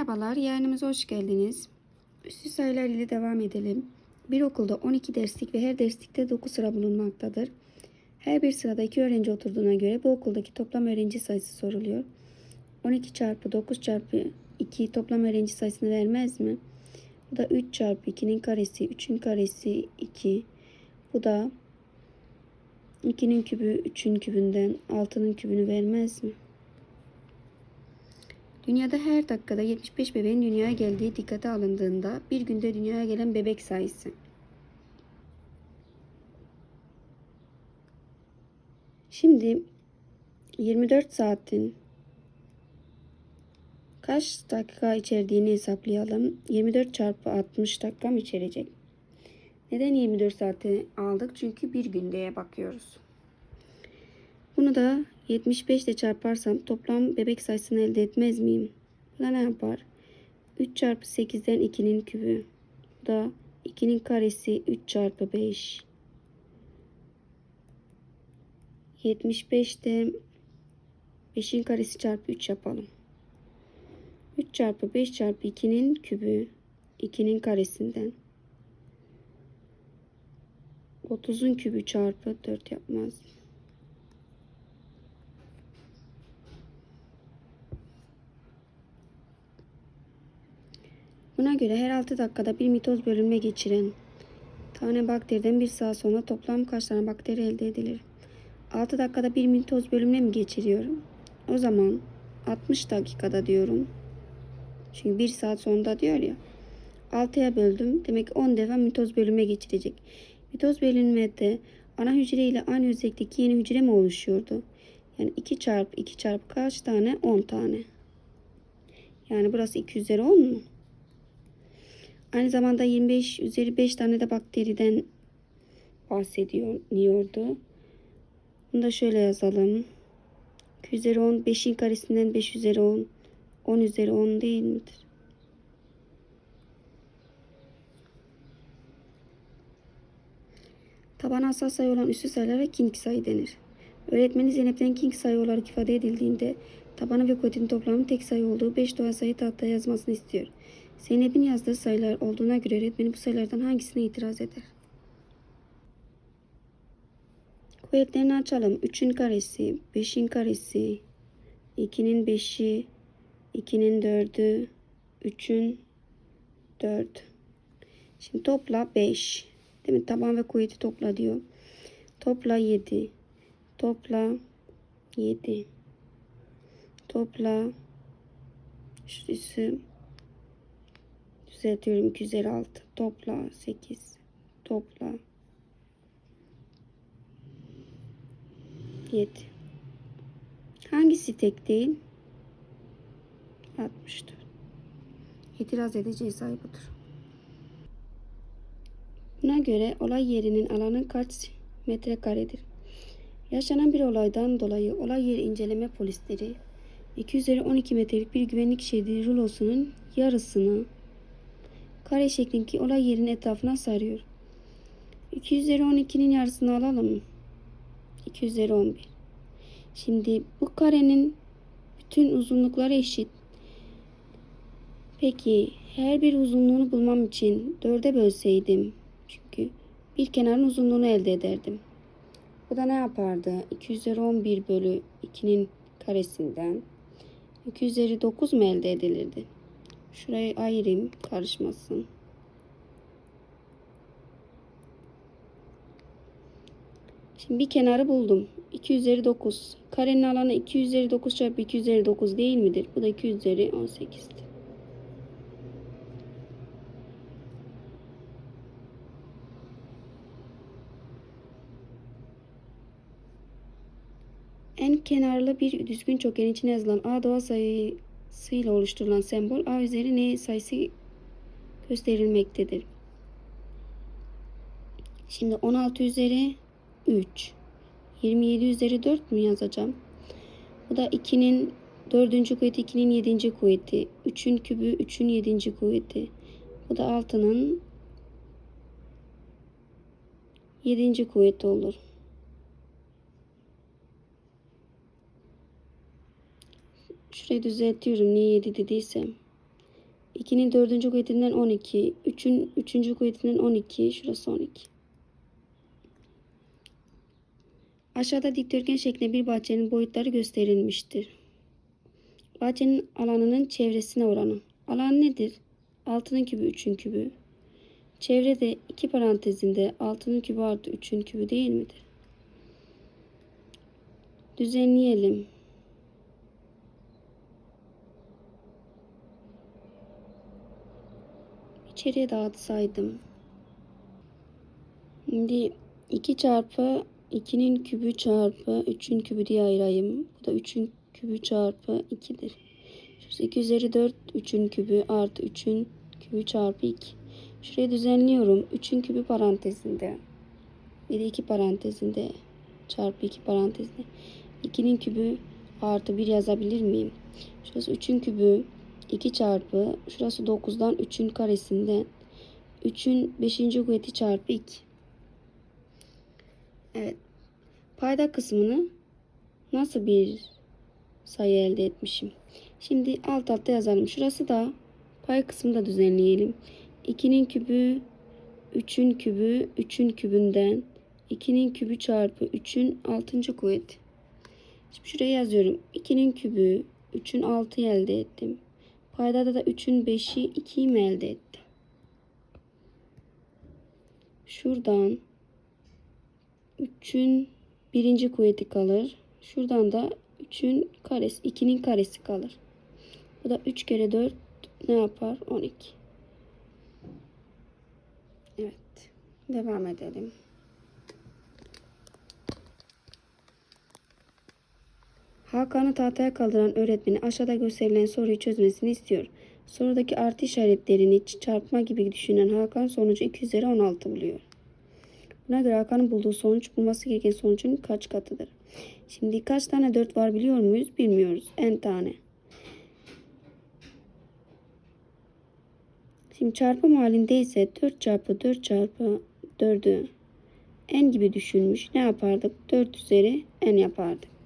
Merhabalar, yayınımıza hoş geldiniz. Üstü sayılar ile devam edelim. Bir okulda 12 derslik ve her derslikte 9 sıra bulunmaktadır. Her bir sırada 2 öğrenci oturduğuna göre bu okuldaki toplam öğrenci sayısı soruluyor. 12 çarpı 9 çarpı 2 toplam öğrenci sayısını vermez mi? Bu da 3 çarpı 2'nin karesi, 3'ün karesi 2. Bu da 2'nin kübü 3'ün kübünden 6'nın kübünü vermez mi? Dünyada her dakikada 75 bebeğin dünyaya geldiği dikkate alındığında bir günde dünyaya gelen bebek sayısı. Şimdi 24 saatin kaç dakika içerdiğini hesaplayalım. 24 çarpı 60 dakika mı içerecek? Neden 24 saati aldık? Çünkü bir gündeye bakıyoruz. Bunu da 75 ile çarparsam toplam bebek sayısını elde etmez miyim? Bu da ne yapar? 3 çarpı 8'den 2'nin kübü. Bu da 2'nin karesi 3 çarpı 5. 75'te 5'in karesi çarpı 3 yapalım. 3 çarpı 5 çarpı 2'nin kübü 2'nin karesinden. 30'un kübü çarpı 4 yapmaz. Buna göre her 6 dakikada bir mitoz bölünme geçiren tane bakteriden bir saat sonra toplam kaç tane bakteri elde edilir? 6 dakikada bir mitoz bölünme mi geçiriyorum? O zaman 60 dakikada diyorum. Çünkü bir saat sonunda diyor ya. 6'ya böldüm. Demek ki 10 defa mitoz bölünme geçirecek. Mitoz bölünmede ana hücre ile aynı özellikteki yeni hücre mi oluşuyordu? Yani 2 çarpı 2 çarpı kaç tane? 10 tane. Yani burası 2 üzeri 10 mu? Aynı zamanda 25 üzeri 5 tane de bakteriden bahsediyordu. Bunu da şöyle yazalım. 2 üzeri 10, 5'in karesinden 5 üzeri 10, 10 üzeri 10 değil midir? Tabanı asal sayı olan üstü sayılara king sayı denir. Öğretmeni Zeynep'ten king sayı olarak ifade edildiğinde tabanı ve kuvvetin toplamı tek sayı olduğu 5 doğal sayı tahtaya yazmasını istiyor. Zeynep'in yazdığı sayılar olduğuna göre öğretmeni bu sayılardan hangisine itiraz eder? Kuvvetlerini açalım. 3'ün karesi, 5'in karesi, 2'nin 5'i, 2'nin 4'ü, 3'ün 4. Şimdi topla 5. Değil mi? Taban ve kuvveti topla diyor. Topla 7. Topla 7. Topla şurası düzeltiyorum 256. Topla 8. Topla 7. Hangisi tek değil? 64. İtiraz edeceği sayı budur. Buna göre olay yerinin alanı kaç metrekaredir? Yaşanan bir olaydan dolayı olay yeri inceleme polisleri 2 üzeri 12 metrelik bir güvenlik şeridi rulosunun yarısını kare şeklindeki olay yerinin etrafına sarıyor. 2 üzeri 12'nin yarısını alalım mı? 2 üzeri 11. Şimdi bu karenin bütün uzunlukları eşit. Peki her bir uzunluğunu bulmam için 4'e bölseydim çünkü bir kenarın uzunluğunu elde ederdim. Bu da ne yapardı? 2 üzeri 11 bölü 2'nin karesinden 2 üzeri 9 mu elde edilirdi? Şurayı ayırayım karışmasın. Şimdi bir kenarı buldum. 2 üzeri 9. Karenin alanı 2 üzeri 9 çarpı 2 üzeri 9 değil midir? Bu da 2 üzeri 18'dir. En kenarlı bir düzgün çokgen içine yazılan A doğal sayısıyla oluşturulan sembol A üzeri N sayısı gösterilmektedir. Şimdi 16 üzeri 3. 27 üzeri 4 mü yazacağım? Bu da 2'nin 4. kuvveti 2'nin 7. kuvveti. 3'ün kübü 3'ün 7. kuvveti. Bu da 6'nın 7. kuvveti olur. Şurayı düzeltiyorum. Niye 7 dediysem. 2'nin dördüncü kuvvetinden 12. 3'ün üçüncü kuvvetinden 12. Şurası 12. Aşağıda dikdörtgen şeklinde bir bahçenin boyutları gösterilmiştir. Bahçenin alanının çevresine oranı. Alan nedir? 6'nın kübü 3'ün kübü. Çevrede iki parantezinde 6'nın kübü artı 3'ün kübü değil midir? Düzenleyelim. İçeriye dağıtsaydım. Şimdi 2 çarpı 2'nin kübü çarpı 3'ün kübü diye ayırayım. Bu da 3'ün kübü çarpı 2'dir. Şurası 2 üzeri 4 3'ün kübü artı 3'ün kübü çarpı 2. Şurayı düzenliyorum. 3'ün kübü parantezinde. Bir de 2 parantezinde çarpı 2 parantezinde. 2'nin kübü artı 1 yazabilir miyim? Şurası 3'ün kübü 2 çarpı şurası 9'dan 3'ün karesinden 3'ün 5. kuvveti çarpı 2. Evet. Payda kısmını nasıl bir sayı elde etmişim? Şimdi alt alta yazalım. Şurası da pay kısmını da düzenleyelim. 2'nin kübü 3'ün kübü 3'ün kübünden 2'nin kübü çarpı 3'ün 6. kuvveti. Şimdi şuraya yazıyorum. 2'nin kübü 3'ün 6'yı elde ettim. Paydada da 3'ün 5'i 2'yi mi elde ettim? Şuradan 3'ün birinci kuvveti kalır. Şuradan da 3'ün karesi, 2'nin karesi kalır. Bu da 3 kere 4 ne yapar? 12. Evet. Devam edelim. Hakan'ı tahtaya kaldıran öğretmeni aşağıda gösterilen soruyu çözmesini istiyor. Sorudaki artı işaretlerini çarpma gibi düşünen Hakan sonucu 2 üzeri 16 buluyor. Buna göre Hakan'ın bulduğu sonuç bulması gereken sonucun kaç katıdır? Şimdi kaç tane 4 var biliyor muyuz? Bilmiyoruz. En tane. Şimdi çarpım halindeyse 4 çarpı 4 çarpı 4'ü n gibi düşünmüş. Ne yapardık? 4 üzeri n yapardık.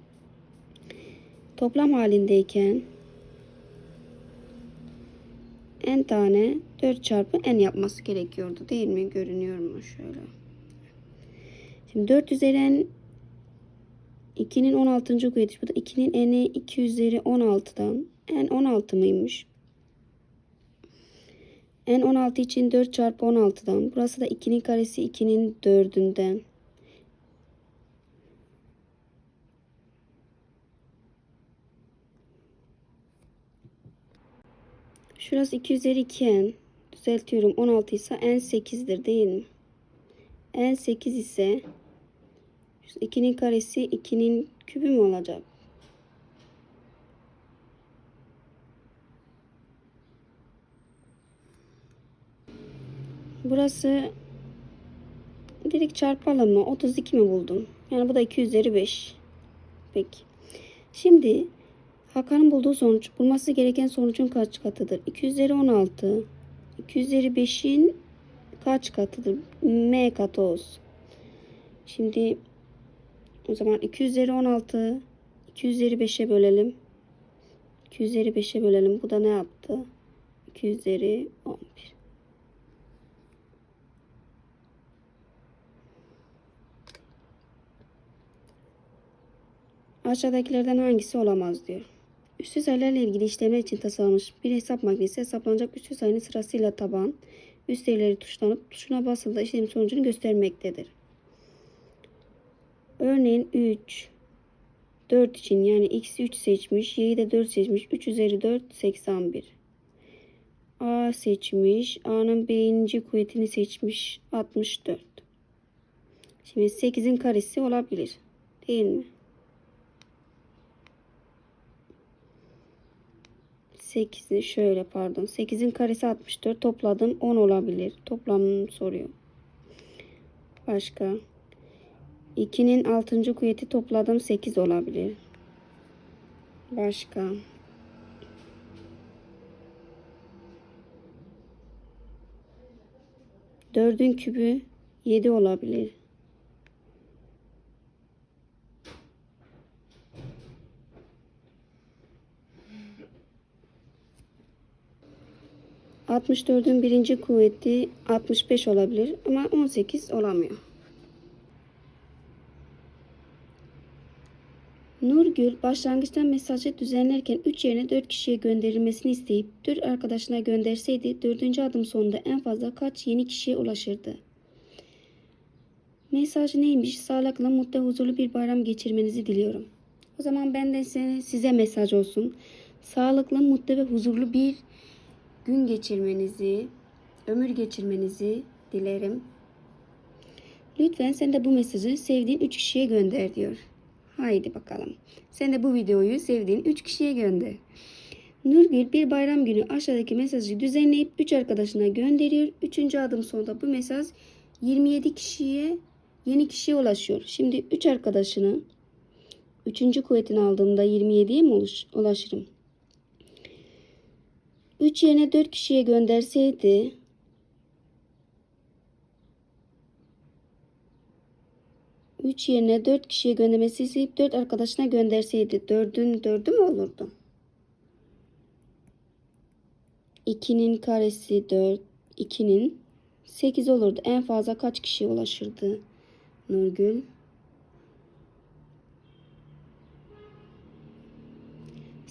Toplam halindeyken n tane 4 çarpı n yapması gerekiyordu değil mi? Görünüyor mu şöyle? Şimdi 4 üzeri n 2'nin 16. kuvveti. Bu da 2'nin n'i 2 üzeri 16'dan. n 16 mıymış? n 16 için 4 çarpı 16'dan. Burası da 2'nin karesi 2'nin 4'ünden. Şurası 2 üzeri 2n. Düzeltiyorum. 16 ise n 8'dir değil mi? n 8 ise 2'nin karesi 2'nin kübü mü olacak? Burası direkt çarpalım mı? 32 mi buldum? Yani bu da 2 üzeri 5. Peki. Şimdi Hakan'ın bulduğu sonuç bulması gereken sonucun kaç katıdır? 2 üzeri 16. 2 üzeri 5'in kaç katıdır? M katı olsun. Şimdi o zaman 2 üzeri 16 2 üzeri 5'e bölelim. 2 üzeri 5'e bölelim. Bu da ne yaptı? 2 üzeri 11. Aşağıdakilerden hangisi olamaz diyor. Üstü sayılarla ilgili işlemler için tasarlanmış bir hesap makinesi hesaplanacak üstü sayının sırasıyla taban, üst değerleri tuşlanıp tuşuna basıldığında işlem sonucunu göstermektedir. Örneğin 3, 4 için yani x'i 3 seçmiş, y'yi de 4 seçmiş. 3 üzeri 4, 81. A seçmiş. A'nın birinci kuvvetini seçmiş. 64. Şimdi 8'in karesi olabilir. Değil mi? 8'i şöyle pardon. 8'in karesi 64. Topladım 10 olabilir. Toplamını soruyor. Başka. 2'nin 6. kuvveti topladım 8 olabilir. Başka. Dördün kübü 7 olabilir. 64'ün birinci kuvveti 65 olabilir ama 18 olamıyor. Nurgül başlangıçta mesajı düzenlerken 3 yerine 4 kişiye gönderilmesini isteyip 4 arkadaşına gönderseydi 4. adım sonunda en fazla kaç yeni kişiye ulaşırdı? Mesaj neymiş? Sağlıklı, mutlu, huzurlu bir bayram geçirmenizi diliyorum. O zaman ben de size mesaj olsun. Sağlıklı, mutlu ve huzurlu bir gün geçirmenizi, ömür geçirmenizi dilerim. Lütfen sen de bu mesajı sevdiğin 3 kişiye gönder diyor. Haydi bakalım. Sen de bu videoyu sevdiğin 3 kişiye gönder. Nurgül bir bayram günü aşağıdaki mesajı düzenleyip 3 arkadaşına gönderiyor. 3. adım sonunda bu mesaj 27 kişiye yeni kişiye ulaşıyor. Şimdi 3 arkadaşını 3. kuvvetini aldığımda 27'ye mi ulaş- ulaşırım? 3 yerine 4 kişiye gönderseydi Üç yerine dört kişiye göndermesi isteyip dört arkadaşına gönderseydi dördün dördü mü olurdu? 2'nin karesi 4, 2'nin 8 olurdu. En fazla kaç kişiye ulaşırdı Nurgül?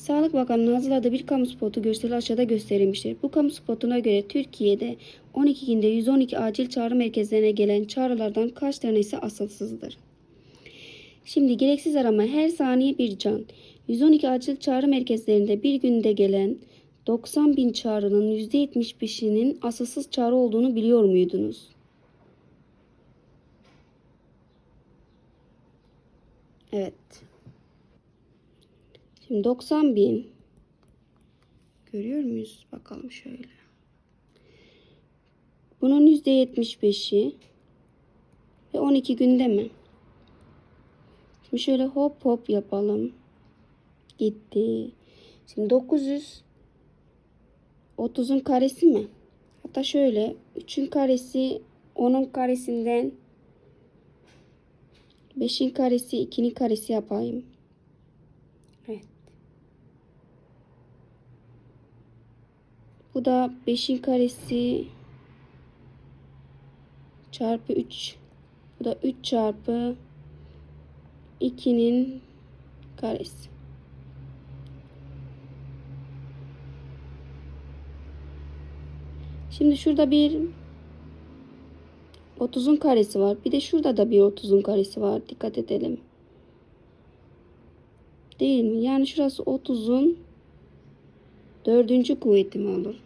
Sağlık Bakanlığı hazırladığı bir kamu spotu gösteri aşağıda gösterilmiştir. Bu kamu spotuna göre Türkiye'de 12 günde 112 acil çağrı merkezlerine gelen çağrılardan kaç tanesi asılsızdır? Şimdi gereksiz arama her saniye bir can. 112 acil çağrı merkezlerinde bir günde gelen 90 bin çağrının %75'inin asılsız çağrı olduğunu biliyor muydunuz? Evet. Şimdi 90 bin. Görüyor muyuz? Bakalım şöyle. Bunun %75'i ve 12 günde mi? Şimdi şöyle hop hop yapalım. Gitti. Şimdi 900 30'un karesi mi? Hatta şöyle 3'ün karesi 10'un karesinden 5'in karesi 2'nin karesi yapayım. Evet. Bu da 5'in karesi çarpı 3. Bu da 3 çarpı 2'nin karesi. Şimdi şurada bir 30'un karesi var. Bir de şurada da bir 30'un karesi var. Dikkat edelim. Değil mi? Yani şurası 30'un dördüncü kuvveti mi olur?